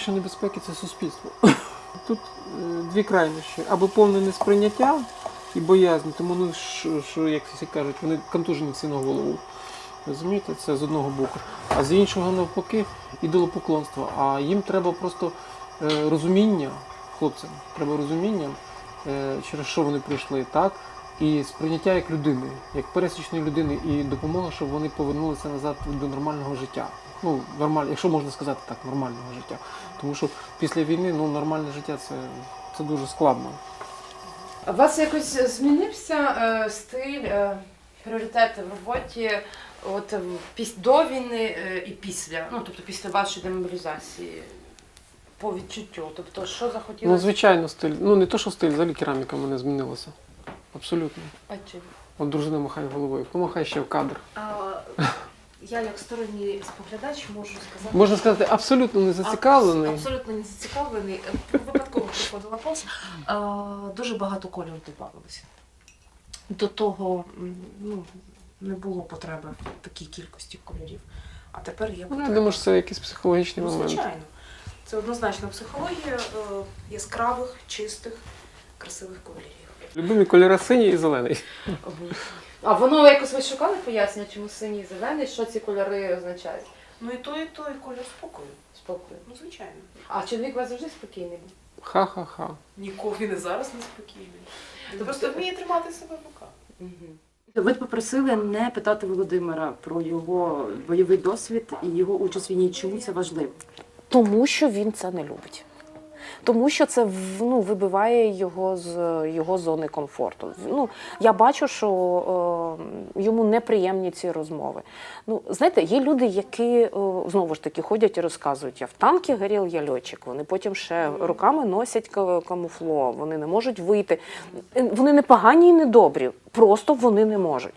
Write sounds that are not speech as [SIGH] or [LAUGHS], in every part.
Найбільше небезпеки це суспільство. [LAUGHS] Тут е, дві крайнощі. Або повне несприйняття і боязнь, тому ну, що, що, як всі кажуть, вони контужені всі на голову. Розумієте, це з одного боку. А з іншого навпаки, ідолопоклонство. А їм треба просто е, розуміння, хлопцям, треба розуміння, е, через що вони прийшли, так? І сприйняття як людини, як пересічної людини, і допомога, щоб вони повернулися назад до нормального життя. Ну, нормаль, якщо можна сказати так, нормального життя. Тому що після війни ну, нормальне життя це, це дуже складно. А у вас якось змінився е, стиль, е, пріоритети в роботі от, е, піс- до війни е, і після, ну тобто після вашої демобілізації по відчуттю? Тобто, що захотілося? Ну, звичайно, стиль. Ну, не то, що стиль, взагалі кераміка в мене змінилася. Абсолютно. А чи? От дружина махає головою. Помахай ще в кадр. А, [LAUGHS] я як сторонній споглядач можу сказати. Можна сказати, абсолютно не зацікавлений. Абс- Абсолютно не зацікавлений. Е, Випадково приходила повз. Дуже багато кольору додавалося. До того ну, не було потреби в такій кількості кольорів. А тепер є Ну, я думаю, що це якийсь психологічний Ну, момент. звичайно. Це однозначно психологія е, яскравих, чистих, красивих кольорів. Любимі кольори синій і зелений. А воно якось ви шукали пояснення, чому синій і зелений, що ці кольори означають? Ну і то, і то, і кольор спокою. Спокою. Ну, звичайно. А чоловік у вас завжди спокійний був? Ха-ха-ха. Ніколи і зараз не спокійний. Ти просто вміє тримати себе в руках. Ви попросили не питати Володимира про його бойовий досвід і його участь в війні. Чому це важливо? Тому що він це не любить. Тому що це ну, вибиває його з його зони комфорту. Ну, я бачу, що е, йому неприємні ці розмови. Ну, знаєте, є люди, які е, знову ж таки ходять і розказують, я в танки горів, я льотчик. Вони потім ще руками носять ка- камуфло, вони не можуть вийти. Е, Вони не погані і не добрі, просто вони не можуть.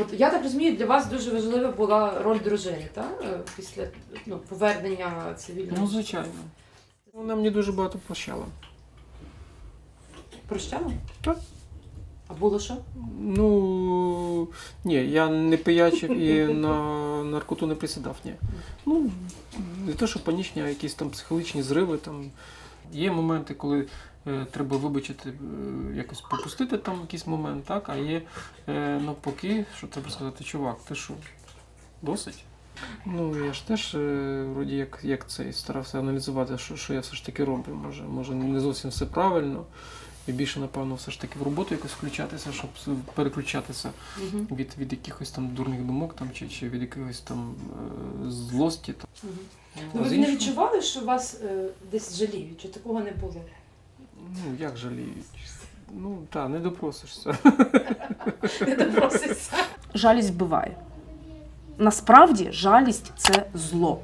От я так розумію, для вас дуже важлива була роль дружини, так? Е, Після ну, повернення цивільного. Ну, звичайно. Вона мені дуже багато прощала. Прощала? Так. А було що? Ну ні, я не пиячив і на наркоту не присідав. Ні. Ну, не то, що панічні, а якісь там психологічні зриви. Там. Є моменти, коли е, треба вибачити, е, якось попустити там якийсь момент, так? а є е, навпаки, що треба сказати, чувак, ти що, досить? Ну, я ж теж е, вроді як, як цей старався аналізувати, що, що я все ж таки роблю. Може, може, не зовсім все правильно. І більше, напевно, все ж таки в роботу якось включатися, щоб переключатися від, від якихось там дурних думок там, чи, чи від якоїсь там е, злості. Там. Ну, ви з не відчували, що вас е, десь жаліють, чи такого не було? Ну, як жаліють? Ну, так, не допросишся. [LAUGHS] Не допроситься. Жалість вбиває. Насправді жалість це зло.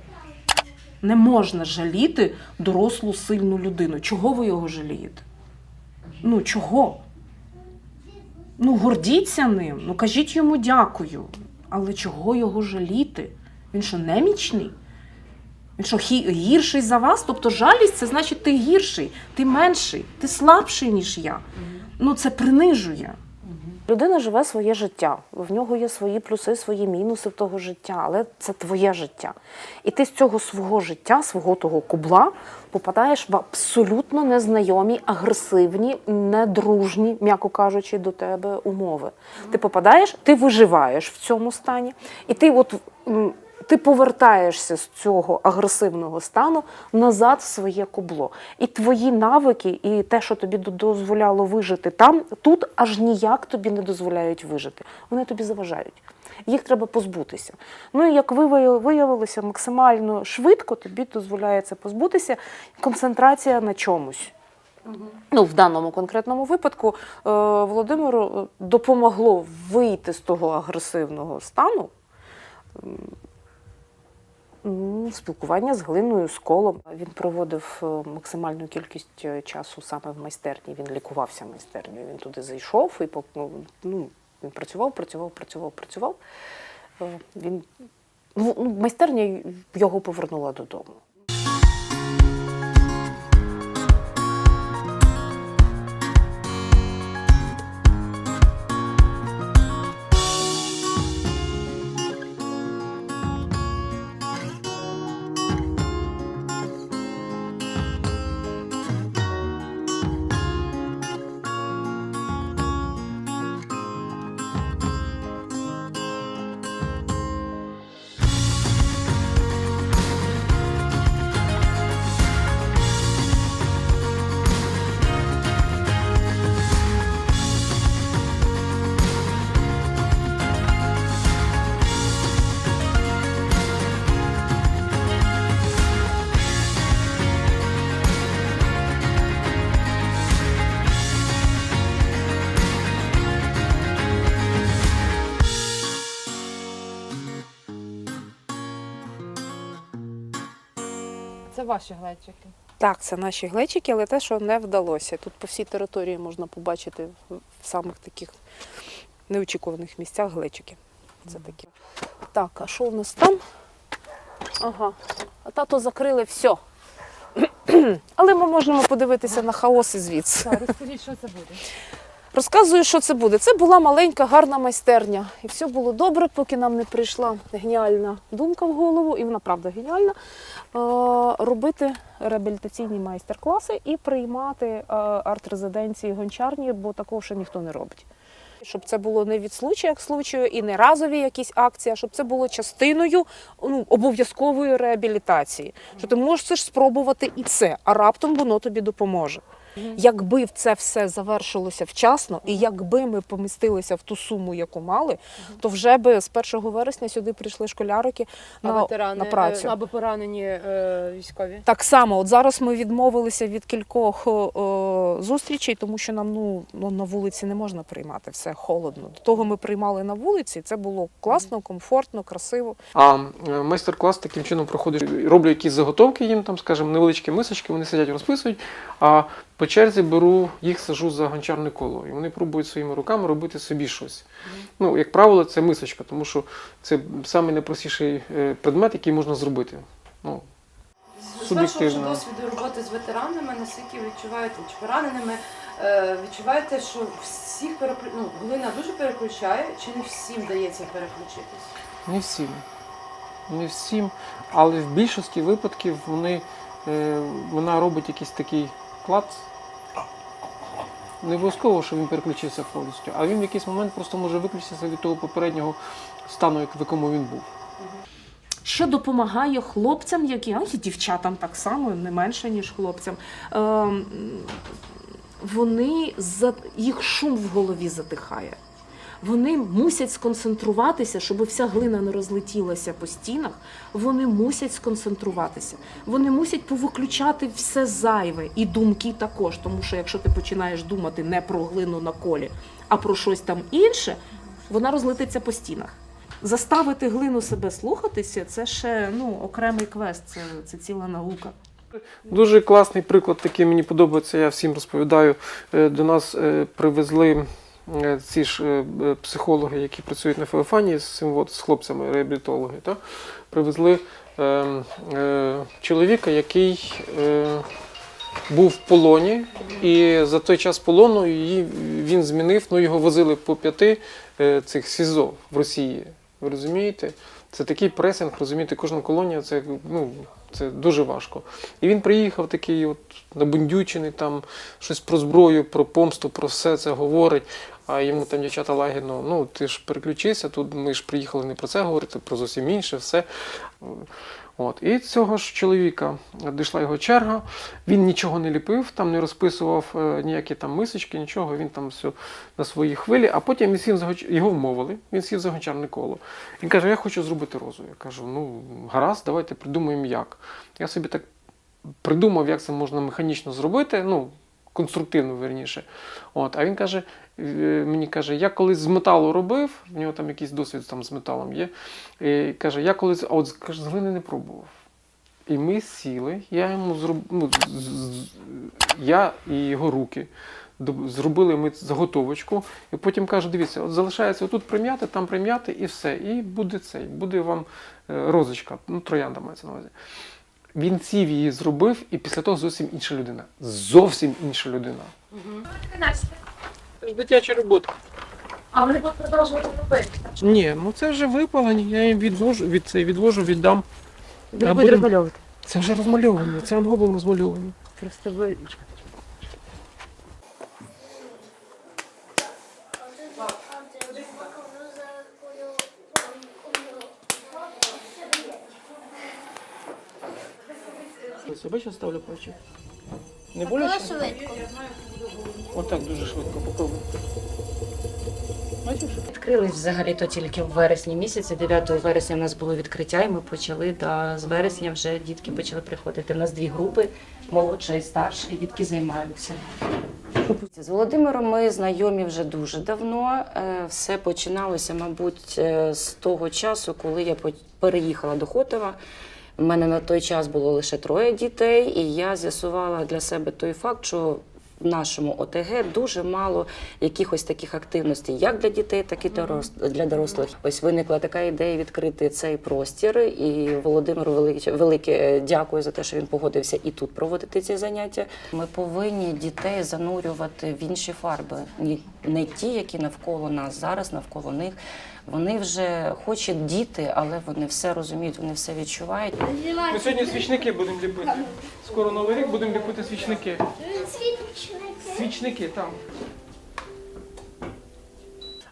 Не можна жаліти дорослу сильну людину. Чого ви його жалієте? Ну чого? Ну, гордіться ним, ну кажіть йому дякую. Але чого його жаліти? Він що, немічний? Він що, гірший за вас? Тобто жалість це значить ти гірший, ти менший, ти слабший, ніж я. Ну це принижує. Людина живе своє життя. В нього є свої плюси, свої мінуси в того життя, але це твоє життя. І ти з цього свого життя, свого того кубла, попадаєш в абсолютно незнайомі, агресивні, недружні, м'яко кажучи, до тебе умови. Ти попадаєш, ти виживаєш в цьому стані, і ти от. Ти повертаєшся з цього агресивного стану назад в своє кубло. І твої навики, і те, що тобі дозволяло вижити там, тут аж ніяк тобі не дозволяють вижити. Вони тобі заважають. Їх треба позбутися. Ну і як вияви- виявилося, максимально швидко тобі дозволяється позбутися концентрація на чомусь. Ну, в даному конкретному випадку е, Володимиру е, допомогло вийти з того агресивного стану. Спілкування з глиною, з колом. Він проводив е, максимальну кількість е, часу саме в майстерні. Він лікувався майстернею. Він туди зайшов і ну, ну, він працював, працював, працював, працював. Е, Він ну, ну, майстерня його повернула додому. Це ваші глечики. Так, це наші глечики, але те, що не вдалося. Тут по всій території можна побачити в в самих таких неочікуваних місцях глечики. Це такі. Так, а що у нас там? Ага. А тато закрили все. [CLEARS THROAT] Але ми можемо подивитися на хаос і звідси. Розкажіть, що це буде. Розказую, що це буде. Це була маленька гарна майстерня. І все було добре, поки нам не прийшла геніальна думка в голову, і вона правда геніальна. е, Робити реабілітаційні майстер-класи і приймати е, арт-резиденції гончарні, бо такого ще ніхто не робить. Щоб це було не від случая к случаю і не разові якісь акції, а щоб це було частиною ну, обов'язкової реабілітації. Що ти можеш спробувати і це, а раптом воно тобі допоможе. Якби це все завершилося вчасно, і якби ми помістилися в ту суму, яку мали, то вже би з 1 вересня сюди прийшли школярики на, на працю. або поранені е, військові. Так само, от зараз ми відмовилися від кількох о, зустрічей, тому що нам ну, ну на вулиці не можна приймати все холодно. До того ми приймали на вулиці. Це було класно, комфортно, красиво. А е, майстер-клас таким чином проходить. Роблю якісь заготовки їм, там, скажімо, невеличкі мисочки, вони сидять, розписують. А по черзі беру їх, сажу за гончарне коло. І вони пробують своїми руками робити собі щось. Ну, як правило, це мисочка, тому що це самий найпростіший е, предмет, який можна зробити. Ну, З вашого ж досвіду роботи з ветеранами, наскільки відчуваєте, чи пораненими, е, відчуваєте, що всіх переклю... ну, глина дуже переключає, чи не всім вдається переключитись? Не всім. Не всім. Але в більшості випадків вони, е, вона робить якийсь такий клац. Не обов'язково, що він переключився повністю, а він в якийсь момент просто може виключитися від того попереднього стану, в якому він був. що допомагає хлопцям, які а і дівчатам так само, не менше, ніж хлопцям. Е, вони за їх шум в голові затихає. Вони мусять сконцентруватися, щоб вся глина не розлетілася по стінах. Вони мусять сконцентруватися. Вони мусять повиключати все зайве і думки також. Тому що якщо ти починаєш думати не про глину на колі, а про щось там інше, вона розлетиться по стінах. Заставити глину себе слухатися це ще ну, окремий квест, це, це ціла наука. Дуже класний приклад, такий мені подобається, я всім розповідаю. Е, До нас е, привезли ці ж е, е, психологи, які працюють на Феофані з, цим от, з хлопцями, реабілітологи. Та? Привезли е, е, чоловіка, який е, був в полоні, і за той час полону її, він змінив, ну його возили по п'яти е, цих СІЗО в Росії. Ви розумієте? Це такий пресинг, розумієте, кожна колонія це, ну, це дуже важко. І він приїхав такий от набундючений, там щось про зброю, про помсту, про все це говорить. А йому там дівчата лагідно, ну ти ж переключися, тут ми ж приїхали не про це говорити, про зовсім інше, все. От. І цього ж чоловіка дійшла його черга. Він нічого не ліпив, там не розписував е, ніякі там мисочки, нічого. Він там все на своїй хвилі, а потім він сів за його вмовили, він сів за гончарне коло. Він каже: Я хочу зробити розу. Я кажу, ну гаразд, давайте придумаємо як. Я собі так придумав, як це можна механічно зробити, ну, конструктивно, верніше. От, а він каже, е, мені каже, я колись з металу робив, в нього там якийсь досвід там з металом є. І каже, я колись, а от каже, з глини не пробував. І ми сіли, я йому зробив, ну, я і його руки. Зробили ми заготовочку, і потім каже: дивіться, от залишається отут прим'яти, там прим'яти, і все. І буде цей, буде вам е, розочка, ну, троянда мається на увазі. Він сів її зробив, і після того зовсім інша людина. Зовсім інша людина. Це ж дитяча робота. А вони будуть продовжувати робити. Ні, ну це вже випалені, я їм відвожу, від це відвожу, віддам. Ви будете будемо- розмальовувати. Це вже розмальовано, це ангобом розмальовані. Просто ви Я бачиш, ставлю пальчик. Не боляче? швидко. Отак дуже швидко попробуй. Бачиш? Відкрились взагалі то тільки в вересні місяці. 9 вересня у нас було відкриття, і ми почали та з вересня вже дітки почали приходити. У нас дві групи молодша і старша, і дітки займаються. З Володимиром ми знайомі вже дуже давно. Е, Все починалося, мабуть, е, з того часу, коли я переїхала до Хотова. У мене на той час було лише троє дітей, і я з'ясувала для себе той факт, що в нашому ОТГ дуже мало якихось таких активностей, як для дітей, так і для дорослих. Ось виникла така ідея відкрити цей простір. І Володимиру велике, велике дякую за те, що він погодився і тут проводити ці заняття. Ми повинні дітей занурювати в інші фарби, Ні- не ті, які навколо нас зараз, навколо них. Вони вже хоч і діти, але вони все розуміють, вони все відчувають. Ми сьогодні свічники будемо ліпити. Скоро новий рік будемо ліпити свічники. Свічники там.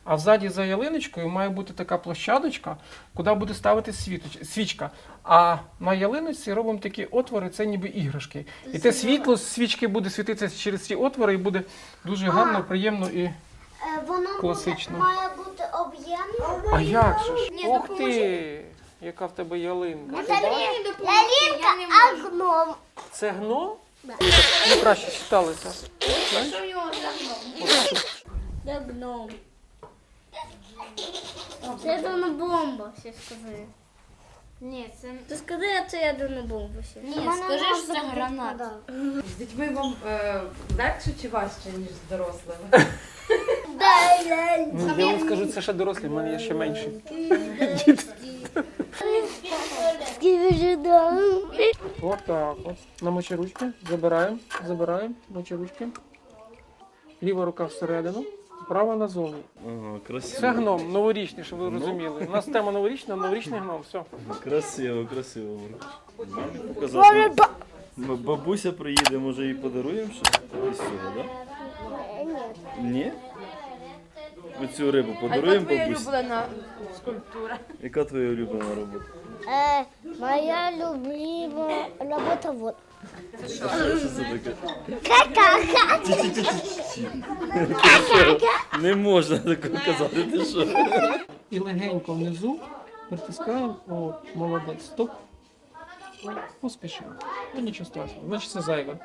А ззаді за ялиночкою має бути така площадочка, куди буде ставити світоч- свічка. А на ялиночці робимо такі отвори, це ніби іграшки. І те світло з свічки буде світитися через ці отвори і буде дуже гарно, приємно і. Е, Воно Класично. буде, має бути об'ємне. А як же ж? Ух ти! Яка в тебе ялинка. Лялінка, а гном. Це ну, краще читалися. Де гном? Це бомба, все скажи. Ні, це... Ти скажи, а це я бомба. Ні, скажи, що це гранат. З дітьми вам е, легше чи важче, ніж з дорослими? Я вам скажу, це ще дорослі, в мене є ще менші. От так. От. Намочи ручки. Забираємо. Забираємо. Мочи ручки. Ліва рука всередину, права назовні. Ага, красиво. Це гном, новорічний, щоб ви розуміли. У нас тема новорічна, новорічний гном. Все. Красиво, красиво. Мамі показати. Б- Бабуся приїде, може їй подаруємо щось із цього, так? Ні? Оцю рибу подаруємо бабусі. улюблена скульптура? Яка твоя улюблена робота? Е, моя любима робота вот. Що це таке? Какаха. Не можна такого казати, ти що? І легенько внизу притискаємо. О, молодець. Стоп. Поспішимо. Ну нічого страшного. Значить це зайве.